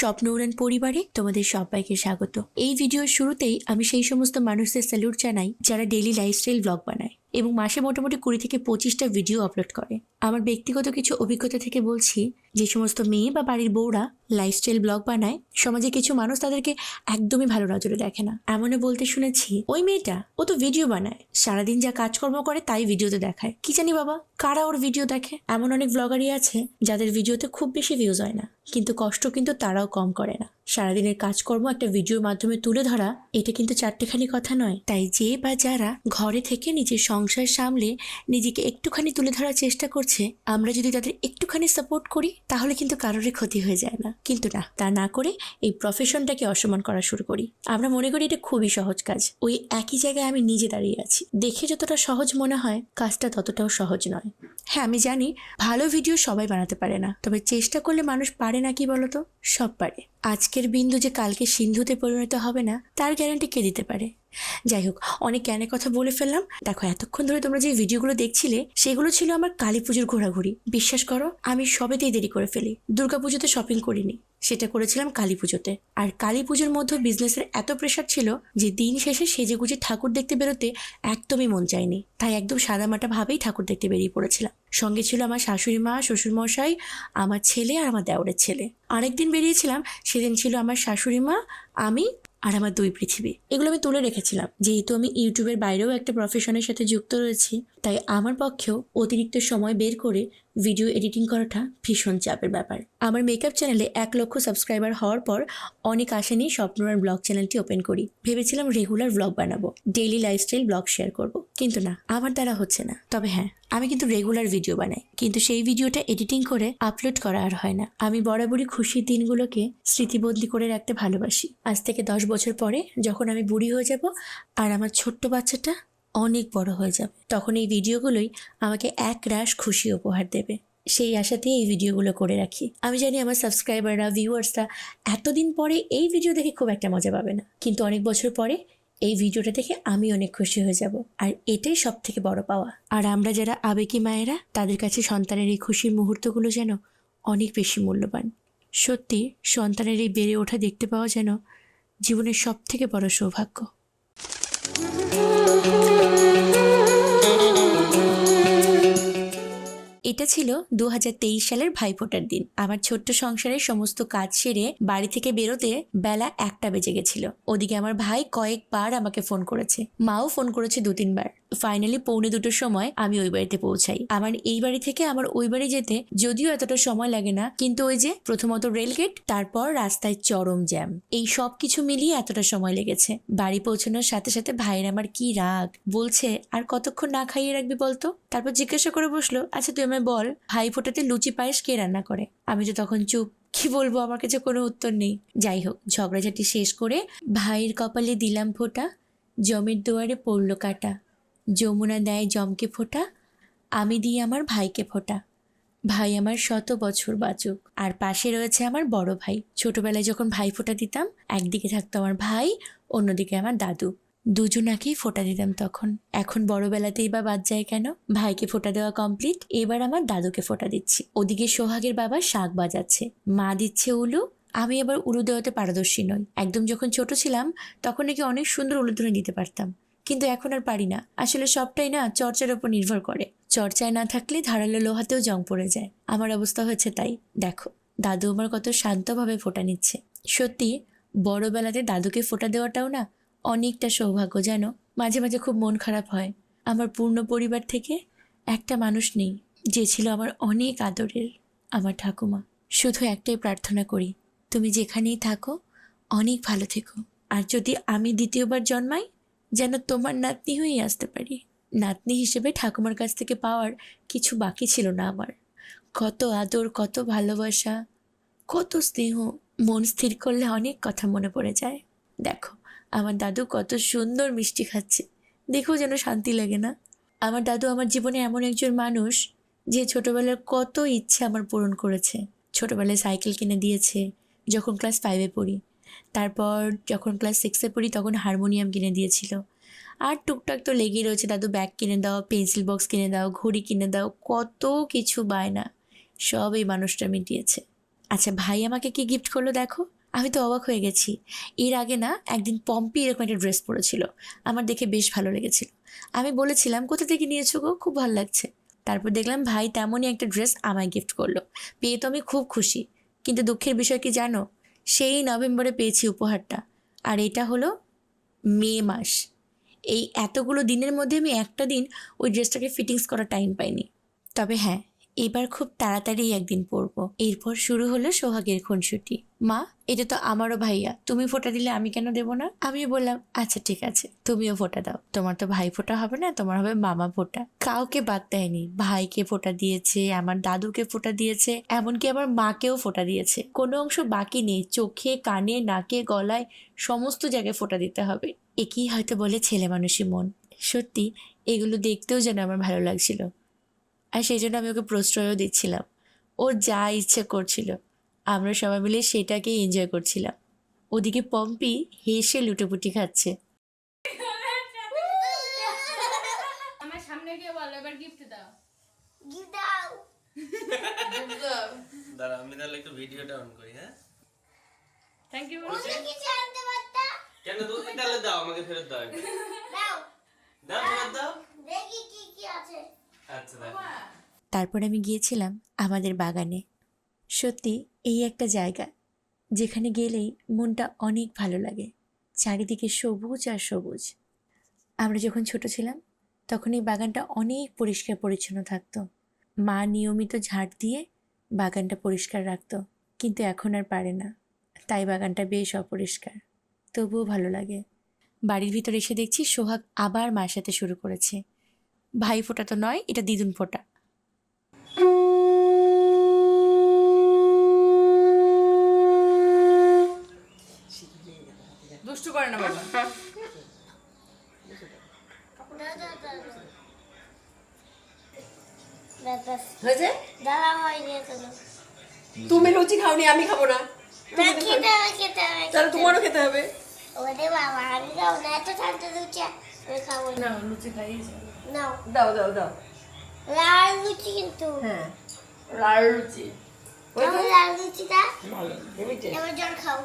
স্বপ্ন উড়ান পরিবারে তোমাদের সবাইকে স্বাগত। এই ভিডিওর শুরুতেই আমি সেই সমস্ত মানুষদের স্যালুট জানাই যারা ডেলি লাইফস্টাইল ব্লগ বানায় এবং মাসে মোটামুটি কুড়ি থেকে পঁচিশটা ভিডিও আপলোড করে। আমার ব্যক্তিগত কিছু অভিজ্ঞতা থেকে বলছি যে সমস্ত মেয়ে বা বাড়ির বউরা লাইফস্টাইল ব্লগ বানায় সমাজে কিছু মানুষ তাদেরকে একদমই ভালো নজরে দেখে না। এমনও বলতে শুনেছি, ওই মেয়েটা, ও তো ভিডিও বানায়। সারাদিন যা কাজকর্ম করে তাই ভিডিওতে দেখায়। কি জানি বাবা, কারা ওর ভিডিও দেখে? এমন অনেক ব্লগারই আছে যাদের ভিডিওতে খুব বেশি ভিউজ হয় না। কিন্তু কষ্ট কিন্তু তারাও কম করে না। সারাদিনের কাজকর্ম একটা ভিডিওর মাধ্যমে তুলে ধরা, এটা কিন্তু চারটেখানি কথা নয়। তাই যে বা যারা ঘরে থেকে নিজের সংসার সামলে নিজেকে একটুখানি তুলে ধরার চেষ্টা করছে, আমরা যদি তাদের একটুখানি সাপোর্ট করি তাহলে কিন্তু কারোরই ক্ষতি হয়ে যায় না। কিন্তু না, তা না করে এই প্রফেশনটাকে অসম্মান করা শুরু করি। আমরা মনে করি এটা খুবই সহজ কাজ। ওই একই জায়গায় আমি নিজে দাঁড়িয়ে আছি। দেখে যতটা সহজ মনে হয়, কাজটা ততটাও সহজ নয়। হ্যাঁ আমি জানি ভালো ভিডিও সবাই বানাতে পারে না, তবে চেষ্টা করলে মানুষ পারে না কি বলতো? সব পারে। আজকের বিন্দু যে কালকে সিন্ধুতে পরিণত হবে না, তার গ্যারান্টি কে দিতে পারে? যাই হোক, অনেক জ্ঞানের কথা বলে ফেললাম। দেখো, এতক্ষণ ধরে তোমরা যে ভিডিওগুলো দেখছিলে, সেগুলো ছিল আমার কালী পুজোর ঘোরাঘুরি। বিশ্বাস করো, আমি সবেতেই দেরি করে ফেলি। দুর্গাপুজোতে শপিং করিনি, সেটা করেছিলাম কালী পুজোতে। আর কালী পুজোর মধ্যে বিজনেসের এত প্রেশার ছিল যে দিন শেষে সেজে গুজে ঠাকুর দেখতে বেরোতে একদমই মন চায়নি। তাই একদম সাদামাটা ভাবেই ঠাকুর দেখতে বেরিয়ে পড়েছিলাম। সঙ্গে ছিল আমার শাশুড়ি মা শ্বশুরমশাই আমার ছেলে আর আমার দেওরের ছেলে। আরেকদিন বেরিয়েছিলাম, সেদিন ছিল আমার শাশুড়ি মা, আমি আর আমার দুই পৃথিবী। এগুলো আমি তুলে রেখেছিলাম, যেহেতু আমি ইউটিউবের বাইরেও একটা প্রফেশনের সাথে যুক্ত রয়েছি। তাই আমার পক্ষেও অতিরিক্ত সময় বের করে ভিডিও এডিটিং করাটা ভীষণ চাপের ব্যাপার। আমার মেকআপ চ্যানেলে এক লক্ষ সাবস্ক্রাইবার হওয়ার পর অনেক আশা নিয়ে স্বপ্নরার ব্লগ চ্যানেলটি ওপেন করি। ভেবেছিলাম রেগুলার ব্লগ বানাবো ডেইলি লাইফস্টাইল ব্লগ শেয়ার করব। কিন্তু না, আমার দ্বারা হচ্ছে না। তবে হ্যাঁ আমি কিন্তু রেগুলার ভিডিও বানাই। কিন্তু সেই ভিডিওটা এডিটিং করে আপলোড করা আর হয় না। আমি বরাবরই খুশির দিনগুলোকে স্মৃতিবন্দি করে রাখতে ভালোবাসি। আজ থেকে দশ বছর পরে যখন আমি বুড়ি হয়ে যাব আর আমার ছোট্ট বাচ্চাটা অনেক বড় হয়ে যাবে। তখন এই ভিডিওগুলোই আমাকে এক রাশ খুশি উপহার দেবে। সেই আশাতেই এই ভিডিওগুলো করে রাখি। আমি জানি আমার সাবস্ক্রাইবাররা ভিউয়ার্সরা এতদিন পরে এই ভিডিও দেখে খুব একটা মজা পাবে না। কিন্তু অনেক বছর পরে এই ভিডিওটা দেখে আমি অনেক খুশি হয়ে যাব। আর এটাই সব থেকে বড় পাওয়া। আর আমরা যারা আবেগী মায়েরা, তাদের কাছে সন্তানের এই খুশির মুহূর্তগুলো যেন অনেক বেশি মূল্যবান। সত্যি, সন্তানের এই বেড়ে ওঠা দেখতে পাওয়া যেন জীবনের সব থেকে বড় সৌভাগ্য। এটা ছিল দু হাজার তেইশ সালের ভাইফোঁটার দিন। আমার ছোট্ট সংসারের সমস্ত কাজ সেরে বাড়ি থেকে বেরোতে বেলা একটা বেজে গেছিল। ওদিকে আমার ভাই কয়েকবার আমাকে ফোন করেছে। মাও ফোন করেছে দু তিনবার ফাইনালি পৌনে দুটোর সময় আমি ওই বাড়িতে পৌঁছাই। আমার এই বাড়ি থেকে আমার ওই বাড়ি যেতে যদিও এতটা সময় লাগে না, কিন্তু ওই যে প্রথমত রেলগেট তারপর রাস্তায় চরম জ্যাম এই সব কিছু মিলিয়ে এতটা সময় লেগেছে। বাড়ি পৌঁছানোর সাথে সাথে ভাইয়ের আমার কি রাগ? বলছে, আর কতক্ষণ না খাইয়ে রাখবি বলতো? তারপর জিজ্ঞাসা করে বসল আচ্ছা তুই আমায় বল, ভাই ফোটাতে লুচি পায়েস কে রান্না করে? আমি তো তখন চুপ। কি বলব, আমার কাছে কোনো উত্তর নেই। যাই হোক, ঝগড়াঝাটি শেষ করে ভাইয়ের কপালে দিলাম ফোঁটা, জমির দুয়ারে পড়ল কাটা। যমুনা দেয় জমকে ফোটা, আমি দিই আমার ভাইকে ফোটা। ভাই আমার শত বছর বাঁচুক, আর পাশে রয়েছে আমার বড় ভাই। ছোটবেলায় যখন ভাই ফোঁটা দিতাম, একদিকে থাকতো আমার ভাই, অন্যদিকে আমার দাদু। দুজনাকেই ফোটা দিতাম তখন। এখন বড়বেলাতেই বা বাদ যায় কেন? ভাইকে ফোটা দেওয়া কমপ্লিট এবার আমার দাদুকে ফোটা দিচ্ছি। ওদিকে সোহাগের বাবা শাক বাজাচ্ছে। মা দিচ্ছে উলু, আমি এবার উলু দেওয়াতে পারদর্শী নই। একদম যখন ছোট ছিলাম, তখন নাকি অনেক সুন্দর উলুধ্বনি দিতে পারতাম। কিন্তু এখন আর পারি না। আসলে সবটাই না চর্চার উপর নির্ভর করে। চর্চায় না থাকলে ধারালো লোহাতেও জং পড়ে যায়। আমার অবস্থা হয়েছে তাই। দেখো, দাদু আমার কত শান্তভাবে ফোটা নিচ্ছে। সত্যি, বড়বেলাতে দাদুকে ফোটা দেওয়াটাও না অনেকটা সৌভাগ্য যেন মাঝে মাঝে খুব মন খারাপ হয়। আমার পূর্ণ পরিবার থেকে একটা মানুষ নেই, যে ছিল আমার অনেক আদরের, আমার ঠাকুমা। শুধু একটাই প্রার্থনা করি, তুমি যেখানেই থাকো, অনেক ভালো থেকো। আর যদি আমি দ্বিতীয়বার জন্মাই যেন তোমার নাতনি হয়েই আসতে পারি। নাতনি হিসেবে ঠাকুমার কাছ থেকে পাওয়ার কিছু বাকি ছিল না আমার। কত আদর, কত ভালোবাসা, কত স্নেহ, মন স্থির করলে অনেক কথা মনে পড়ে যায়। দেখো, আমার দাদু কত সুন্দর মিষ্টি খাচ্ছে। দেখেও যেন শান্তি লাগে না। আমার দাদু আমার জীবনে এমন একজন মানুষ যে ছোটবেলার কত ইচ্ছে আমার পূরণ করেছে। ছোটবেলায় সাইকেল কিনে দিয়েছে, যখন ক্লাস ফাইভে পড়ি। তারপর যখন ক্লাস সিক্সে পড়ি তখন হারমোনিয়াম কিনে দিয়েছিল। আর টুকটাক তো লেগেই রয়েছে, দাদু ব্যাগ কিনে দাও পেন্সিল বক্স কিনে দাও, ঘড়ি কিনে দাও, কত কিছু বায়না সব এই মানুষটা মিটিয়েছে। আচ্ছা ভাই আমাকে কি গিফট করল দেখো? আমি তো অবাক হয়ে গেছি। এর আগে না একদিন পম্পি এরকম একটা ড্রেস পরেছিল, আমার দেখে বেশ ভালো লেগেছিল। আমি বলেছিলাম, কোথা থেকে নিয়েছো গো? খুব ভালো লাগছে। তারপর দেখলাম, ভাই তেমনই একটা ড্রেস আমায় গিফট করল। পেয়ে তো আমি খুব খুশি। কিন্তু দুঃখের বিষয় কি জানো? সেই নভেম্বরে পেয়েছি উপহারটা। আর এটা হলো মে মাস। এই এতগুলো দিনের মধ্যে আমি একটা দিন ওই ড্রেসটাকে ফিটিংস করার টাইম পাইনি। তবে হ্যাঁ এবার খুব তাড়াতাড়ি একদিন পরবো। এরপর শুরু হলো সোহাগের খুনসুটি। মা, এটা তো আমারও ভাইয়া। তুমি ফোঁটা দিলে আমি কেন দেবো না? আমি বললাম আচ্ছা ঠিক আছে, তুমিও ফোটা দাও। তোমার তো ভাই ফোঁটা হবে না, তোমার হবে মামা ফোঁটা। কাউকে বাদ দেয়নি। ভাইকে ফোঁটা দিয়েছে, আমার দাদুকে ফোঁটা দিয়েছে, এমনকি আমার মাকেও ফোটা দিয়েছে। কোনো অংশ বাকি নেই। চোখে, কানে, নাকে, গলায় সমস্ত জায়গায় ফোটা দিতে হবে। একই হয়তো বলে ছেলে মানুষই মন। সত্যি, এগুলো দেখতেও যেন আমার ভালো লাগছিল। আর সেই জন্য আমি ওকে প্রশ্রয়ও দিচ্ছিলাম ও যা ইচ্ছে করছিল আমরা সবাই মিলে সেটাকেই এনজয় করছিলাম ওদিকে পম্পি হেসে লুটোপুটি খাচ্ছে আমার সামনে গিয়ে বলো এবার গিফট দাও Give down. দাঁড়া আমি তাহলে একটু ভিডিওটা অন করি হ্যাঁ থ্যাংক ইউ তুমি কিছু আনতে পারতা? কেন তুমি তাহলে দাও আমাকে ফেরত দাও। দাও। দাও ফেরত দাও দেখি কি কি আছে। আচ্ছা তারপর আমি গিয়েছিলাম আমাদের বাগানে। সত্যি, এই একটা জায়গা যেখানে গেলেই মনটা অনেক ভালো লাগে, চারিদিকে সবুজ আর সবুজ। আমরা যখন ছোট ছিলাম, তখন এই বাগানটা অনেক পরিষ্কার পরিচ্ছন্ন থাকতো। মা নিয়মিত ঝাড় দিয়ে বাগানটা পরিষ্কার রাখতো, কিন্তু এখন আর পারে না। তাই বাগানটা বেশ অপরিষ্কার, তবুও ভালো লাগে। বাড়ির ভিতর এসে দেখছি সোহাগ আবার মার সাথে শুরু করেছে। ভাই ফোঁটা তো নয় এটা দিদুন ফোঁটা। দুষ্টু করে না বাবা। তুমি লুচি খাওনি আমি খাব না। তাহলে তোমারও খেতে হবে। ওরে বাবা, আমি খাব না, এত ঠান্ডা লুচি আমি খাব না। না লুচি খাইয়েছে নাও। দাও দাও দাও। লাল লুচি কিন্তু। হ্যাঁ। লাল লুচি। ওই লাল লুচিটা, ভালো এবার জল খাও।